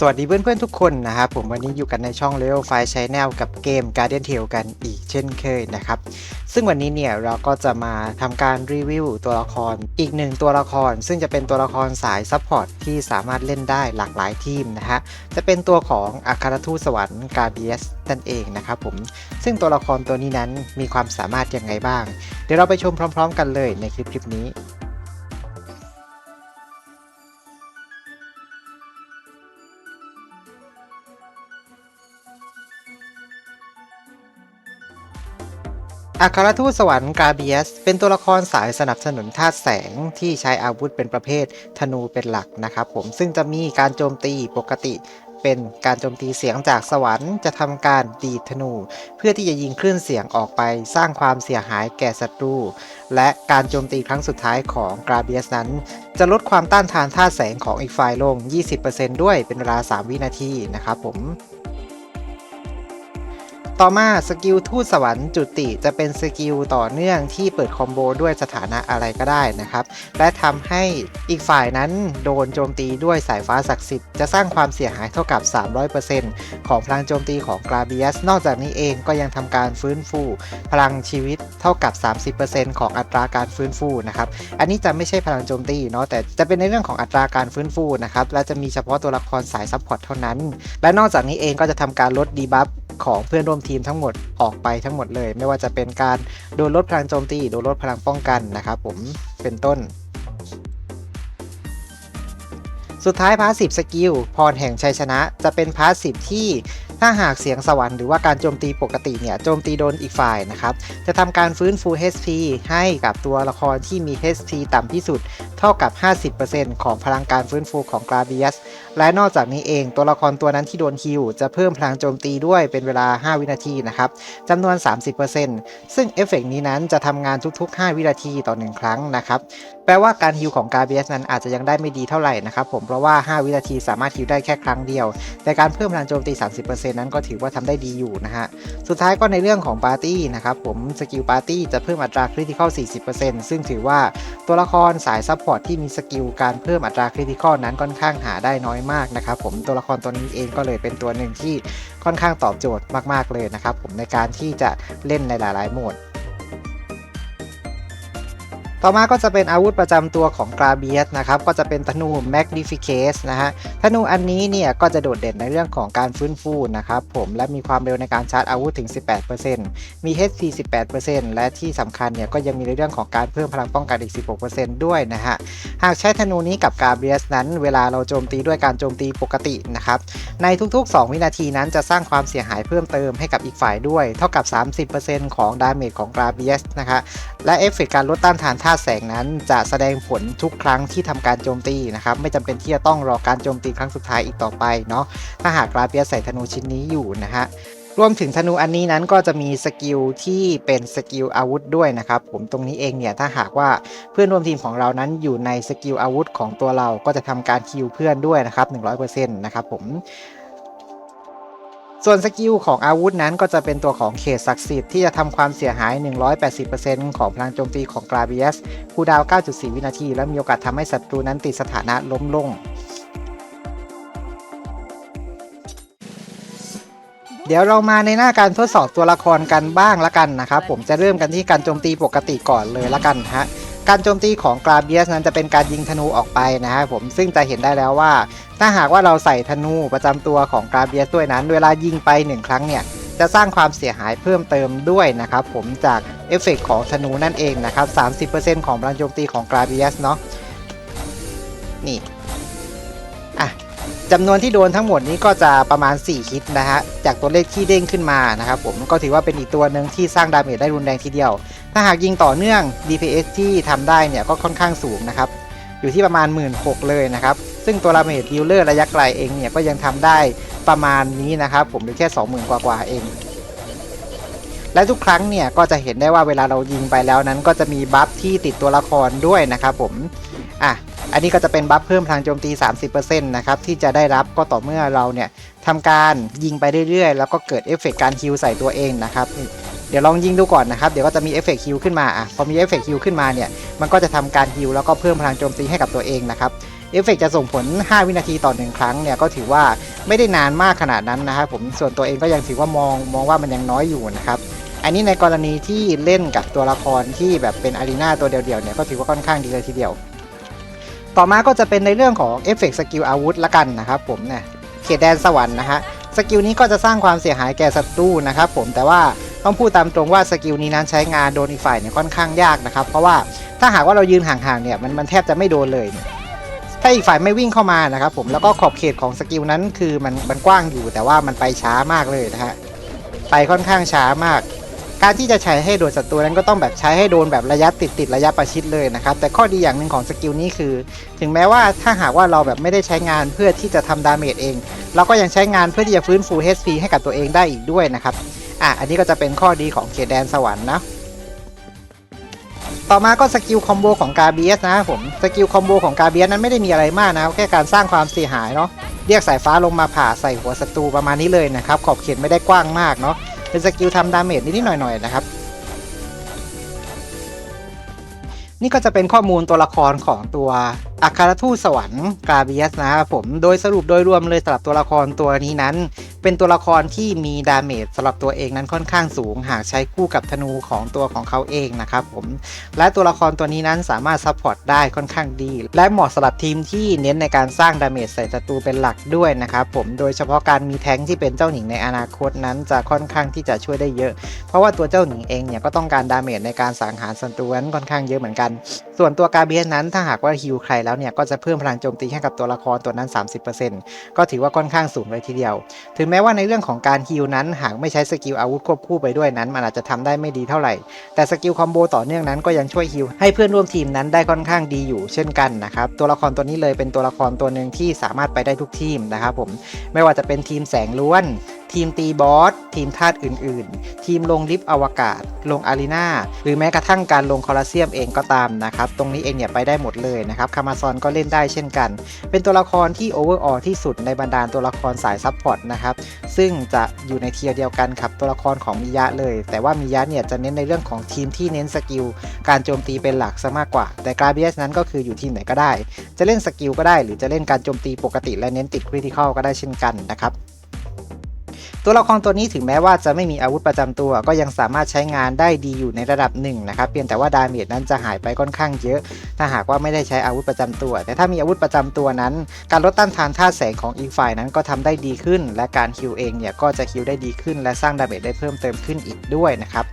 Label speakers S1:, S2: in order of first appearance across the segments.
S1: สวัสดีเพื่อนๆทุกคนนะครับผมวันนี้อยู่กันในช่อง Level 5 Channel กับเกม Guardian Tale กันอีกเช่นเคยนะครับ ซึ่งวันนี้เนี่ยเราก็จะมาทำการรีวิวตัวละครอีกหนึ่งตัวละคร ซึ่งจะเป็นตัวละครสายซัพพอร์ตที่สามารถเล่นได้หลากหลายทีมนะฮะจะเป็นตัวของอัครทูตสวรรค์กาเบียสนั่นเองนะครับผมซึ่งตัวละครตัวนี้นั้นมีความสามารถยังไงบ้าง เดี๋ยวเราไปชมพร้อม ๆ กันเลยในคลิปคลิปนี้ อัครทูตสวรรค์กาเบียส เป็นตัวละครสายสนับสนุนธาตุแสงที่ใช้อาวุธเป็นประเภทธนูเป็นหลักนะครับผมซึ่งจะมีการโจมตีปกติ เป็นการโจมตีเสียงจากสวรรค์จะทำการดีดธนู เพื่อที่จะยิงคลื่นเสียงออกไปสร้างความเสียหายแก่ศัตรู และการโจมตีครั้งสุดท้ายของกราเบียสนั้น จะลดความต้านทานธาตุแสงของอีกฝ่ายลง 20%ด้วยเป็นเวลา 3 วินาทีนะครับผม ต่อมาสกิลทูตสวรรค์จุติจะเป็นสกิลต่อเนื่องที่เปิดคอมโบด้วยสถานะอะไรก็ได้นะครับ และทำให้อีกฝ่ายนั้นโดนโจมตีด้วยสายฟ้าศักดิ์สิทธิ์จะสร้างความเสียหายเท่ากับ 300%ของพลังโจมตีของกราเบียส นอกจากนี้เองก็ยังทำการฟื้นฟู พลังชีวิตเท่ากับ 30%ของอัตราการฟื้นฟูนะครับ อันนี้จะไม่ใช่พลังโจมตีเนาะแต่จะเป็นในเรื่องของอัตราการฟื้นฟูนะครับและจะมีเฉพาะตัวละครสายซัพพอร์ตเท่านั้น และนอกจากนี้เองก็จะทำการลดดีบัฟ ของเพื่อนร่วมทีมทั้งหมดออกไปทั้งหมดเลย ไม่ว่าจะเป็นการโดนลดพลังโจมตีโดนลดพลังป้องกันนะครับผมเป็นต้น สุดท้ายพาสซีฟสกิลพรแห่งชัยชนะ จะเป็นพาสซีฟที่ ถ้าหากเสียงสวรรค์หรือว่าการโจมตีปกติเนี่ยโจมตีโดนอีกฝ่ายนะครับ จะทำการฟื้นฟู HP ให้กับตัวละครที่มี HP ต่ำที่สุด เท่ากับ 50%ของพลังการฟื้นฟูของกราเบียส และนอกจากนี้เองตัวละครตัวนั้นที่โดนฮิวจะเพิ่มพลังโจมตีด้วยเป็นเวลา 5 วินาทีนะครับจำนวน 30%ซึ่งเอฟเฟกต์นี้นั้นจะทำงานทุก ๆ 5 วินาทีต่อ 1 ครั้งนะครับแปลว่าการฮิวของกาเบียสนั้นอาจจะยังได้ไม่ดีเท่าไหร่นะครับผมเพราะว่า 5 วินาทีสามารถฮิวได้แค่ครั้งเดียว แต่การเพิ่มพลังโจมตี 30%นั้นก็ถือว่าทำได้ดีอยู่นะฮะ สุดท้ายก็ในเรื่องของปาร์ตี้นะครับผมสกิลปาร์ตี้จะเพิ่มอัตราคริติคอล40%ซึ่งถือว่าตัวละครสายซัพพอร์ตที่มีสกิลการเพิ่มอัตราคริติคอลนั้นค่อนข้างหาได้น้อยมากนะครับผมตัวละครตัวนี้เองก็เลยเป็นตัวหนึ่งที่ค่อนข้างตอบโจทย์มาก ๆเลยนะครับผมในการที่จะเล่นในหลาย ๆ โหมด ต่อมาก็จะเป็นอาวุธประจำตัวของกราเบียสนะครับก็จะเป็นธนู Magnificase นะฮะธนูอันนี้เนี่ยก็จะโดดเด่นในเรื่องของการฟื้นฟูนะครับผมและมีความเร็วในการชาร์จอาวุธถึง 18%มี HP 18%และที่สำคัญเนี่ยก็ยังมีในเรื่องของการเพิ่มพลังป้องกันอีก 16%ด้วยนะฮะหากใช้ธนูนี้กับกาเบียสนั้นเวลาเราโจมตีด้วยการโจมตีปกตินะครับในทุกๆ 2 วินาทีนั้นจะสร้างความเสียหายเพิ่มเติมให้กับอีกฝ่ายด้วย เท่ากับ 30%ของดาเมจของกราเบียสนะคะและเอฟเฟกต์การลดต้านทานธาแสงนั้นจะแสดงผลทุกครั้งที่ทำการโจมตีนะครับ ไม่จำเป็นที่จะต้องรอการโจมตีครั้งสุดท้ายอีกต่อไปเนาะถ้าหากราเบียใส่ธนูชิ้นนี้อยู่นะฮะรวมถึงธนูอันนี้นั้นก็จะมีสกิลที่เป็นสกิลอาวุธด้วยนะครับ ผมตรงนี้เองเนี่ยถ้าหากว่าเพื่อนร่วมทีมของเรานั้นอยู่ในสกิลอาวุธของตัวเราก็จะทำการคิวเพื่อนด้วยนะครับ100%นะครับผม ส่วนสกิลของอาวุธนั้นก็จะเป็นตัวของเขตศักดิ์สิทธิ์ที่จะทำความเสียหาย 180%ของพลังโจมตีของกราเบียสคูดาว 9.4 วินาที และมีโอกาสทำให้ศัตรูนั้นติดสถานะล้มลง เดี๋ยวเรามาในหน้าการทดสอบตัวละครกันบ้างละกันนะครับ ผมจะเริ่มกันที่การโจมตีปกติก่อนเลยละกันฮะ การโจมตีของกราเบียสนั้นจะเป็นการยิงธนูออกไปนะฮะผมซึ่งจะเห็นได้แล้วว่า ถ้าหากว่าเราใส่ธนูประจำตัวของกราเบียสด้วยนั้น เวลายิงไป 1 ครั้งเนี่ยจะสร้างความเสียหายเพิ่มเติมด้วยนะครับผมจากเอฟเฟกต์ของธนูนั่นเองนะครับ 30%ของพลังโจมตีของกราเบียสเนาะนี่อะจำนวนที่โดนทั้งหมดนี้ก็จะประมาณ4ฮิตนะฮะ จากตัวเลขที่เด้งขึ้นมานะครับผมก็ถือว่าเป็นอีกตัวหนึ่งที่สร้างดาเมจได้รุนแรงทีเดียว ถ้าหากยิงต่อเนื่อง DPS ที่ทำได้เนี่ยก็ค่อนข้างสูงนะครับ อยู่ที่ประมาณ 1 6ื่นเลยนะครับ ซึ่งตัวดาเมจดิลเลอร์ระยะไกลเองเนี่ยก็ยังทำได้ประมาณนี้นะครับ ผมหรือแค่ 20,000 กว่ากว่าเอง และทุกครั้งเนี่ยก็จะเห็นได้ว่าเวลาเรายิงไปแล้วนั้น ก็จะมีบัฟที่ติดตัวละครด้วยนะครับผม อะ อันนี้ก็จะเป็นบัฟเพิ่มพลังโจมตี 30%นะครับที่จะได้รับก็ต่อเมื่อเราเนี่ยทำการยิงไปเรื่อยๆ แล้วก็เกิดเอฟเฟกต์การฮิวใส่ตัวเองนะครับ เดี๋ยวลองยิงดูก่อนนะครับ เดี๋ยวก็จะมีเอฟเฟกต์ฮิวขึ้นมาอะพอมีเอฟเฟกต์ฮิวขึ้นมาเนี่ย มันก็จะทำการฮิวแล้วก็เพิ่มพลังโจมตีให้กับตัวเองนะครับ เอฟเฟกต์จะส่งผล 5 วินาทีต่อหนึ่งครั้งเนี่ยก็ถือว่าไม่ได้นานมากขนาดนั้นนะครับผมส่วนตัวเองก็ยังถือว่ามองมองว่ามันยังน้อยอยู่นะครับอันนี้ในกรณีที่เล่นกับตัวละครที่แบบเป็นอารีนาตัวเดียวๆเนี่ยก็ถือว่าค่อนข้างดีเลยทีเดียว ต่อมาก็จะเป็นในเรื่องของเอฟเฟกต์สกิลอาวุธละกันนะครับผมเนี่ยเขตแดนสวรรค์นะฮะสกิลนี้ก็จะสร้างความเสียหายแก่ศัตรูนะครับผมแต่ว่า ต้องพูดตามตรงว่าสกิลนี้นั้นใช้งานโดนอีกฝ่ายเนี่ยค่อนข้างยากนะครับ เพราะว่าถ้าหากว่าเรายืนห่างๆเนี่ยมันมันแทบจะไม่โดนเลยเนี่ยถ้าอีกฝ่ายไม่วิ่งเข้ามานะครับผมแล้วก็ขอบเขตของสกิลนั้นคือมันมันกว้างอยู่แต่ว่ามันไปช้ามากเลยนะฮะไปค่อนข้างช้ามาก การที่จะใช้ให้โดนศัตรูนั้นก็ต้องแบบใช้ให้โดนแบบระยะติดติดๆระยะประชิดเลยนะครับแต่ข้อดีอย่างหนึ่งของสกิลนี้คือ ถึงแม้ว่าถ้าหากว่าเราแบบไม่ได้ใช้งานเพื่อที่จะทำดาเมจเอง เราก็ยังใช้งานเพื่อที่จะฟื้นฟู HP ให้กับตัวเองได้อีกด้วยนะครับ อะอันนี้ก็จะเป็นข้อดีของเขตแดนสวรรค์นะต่อมาก็สกิลคอมโบของกาเบียสนะครับผมสกิลคอมโบของกาเบียสนั้นไม่ได้มีอะไรมากนะแค่การสร้างความเสียหายเนาะเรียกสายฟ้าลงมาผ่าใส่หัวศัตรูประมาณนี้เลยนะครับขอบเขตไม่ได้กว้างมากเนาะเป็นสกิลทำดาเมจนิดๆหน่อยๆนะครับนี่ก็จะเป็นข้อมูลตัวละครของตัวอัครทูตสวรรค์กาเบียสนะครับผมโดยสรุปโดยรวมเลยสำหรับตัวละครตัวนี้นั้น เป็นตัวละครที่มีดาเมจสำหรับตัวเองนั้นค่อนข้างสูง หากใช้คู่กับธนูของตัวของเขาเองนะครับผมและตัวละครตัวนี้นั้นสามารถซัพพอร์ตได้ค่อนข้างดี และเหมาะสำหรับทีมที่เน้นในการสร้างดาเมจใส่ศัตรูเป็นหลักด้วยนะครับผมโดยเฉพาะการมีแท้งที่เป็นเจ้าหญิงในอนาคตนั้นจะค่อนข้างที่จะช่วยได้เยอะ เพราะว่าตัวเจ้าหญิงเองเนี่ยก็ต้องการดาเมจในการสังหารศัตรูนั้นค่อนข้างเยอะเหมือนกัน ส่วนตัวกาเบียสนั้นถ้าหากว่าฮิวใครแล้วเนี่ยก็จะเพิ่มพลังโจมตีให้กับตัวละครตัวนั้น 30%ก็ถือว่าค่อนข้างสูงเลยทีเดียว ถึงแม้ว่าในเรื่องของการฮิวนั้นหากไม่ใช้สกิลอาวุธควบคู่ไปด้วยนั้น มันอาจจะทำได้ไม่ดีเท่าไหร่ แต่สกิลคอมโบต่อเนื่องนั้นก็ยังช่วยฮิวให้เพื่อนร่วมทีมนั้นได้ค่อนข้างดีอยู่เช่นกันนะครับตัวละครตัวนี้เลยเป็นตัวละครตัวหนึ่งที่สามารถไปได้ทุกทีมนะครับผมไม่ว่าจะเป็นทีมแสงล้วน ทีมตีบอส ทีมธาตุอื่นๆ ทีมลงลิฟต์อวกาศ ลงอารีนาหรือแม้กระทั่งการลงคอลอเซียมเองก็ตามนะครับ ตรงนี้เองเนี่ยไปได้หมดเลยนะครับคามาซอนก็เล่นได้เช่นกัน เป็นตัวละครที่โอเวอร์ออที่สุดในบรรดาตัวละครสายซับพอร์ตนะครับ ซึ่งจะอยู่ในเทียร์เดียวกันกับตัวละครของมิยะเลย แต่ว่ามิยะเนี่ยจะเน้นในเรื่องของทีมที่เน้นสกิลการโจมตีเป็นหลักซะมากกว่า แต่กราเบียสนั้นก็คืออยู่ทีมไหนก็ได้ จะเล่นสกิลก็ได้ หรือจะเล่นการโจมตีปกติและเน้นติดคริติคอลก็ได้เช่นกันนะครับ ตัวละครตัวนี้ถึงแม้ว่าจะไม่มีอาวุธประจำตัว ก็ยังสามารถใช้งานได้ดีอยู่ในระดับหนึ่งนะครับเพียงแต่ว่าดาเมจนั้นจะหายไปค่อนข้างเยอะ ถ้าหากว่าไม่ได้ใช้อาวุธประจำตัว แต่ถ้ามีอาวุธประจำตัวนั้น การลดต้านทานธาตุแสงของอีกฝ่ายนั้นก็ทำได้ดีขึ้น และการฮิวเองเนี่ยก็จะฮิวได้ดีขึ้น และสร้างดาเมจได้เพิ่มเติมขึ้นอีกด้วยนะครับ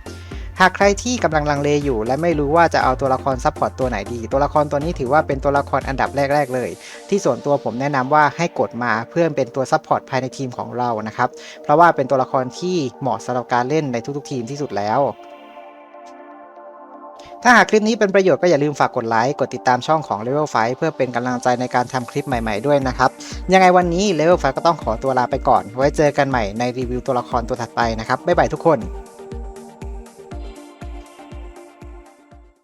S1: หากใครที่กำลังลังเลอยู่ และไม่รู้ว่าจะเอาตัวละครซัพพอร์ตตัวไหนดี ตัวละครตัวนี้ถือว่าเป็นตัวละครอันดับแรก ๆ เลย ที่ส่วนตัวผมแนะนำว่าให้กดมาเพื่อเป็นตัวซัพพอร์ตภายในทีมของเรานะครับ เพราะว่าเป็นตัวละครที่เหมาะสำหรับการเล่นในทุกๆ ทีมที่สุดแล้วถ้าหากคลิปนี้เป็นประโยชน์ก็อย่าลืมฝากกดไลค์ กดติดตามช่องของ Level 5เพื่อเป็นกำลังใจในการทำคลิปใหม่ๆด้วยนะครับ ยังไงวันนี้ Level 5ก็ต้องขอตัวลาไปก่อน ไว้เจอกันใหม่ในรีวิวตัวละครตัวถัดไปนะครับ บ๊ายบายทุกคน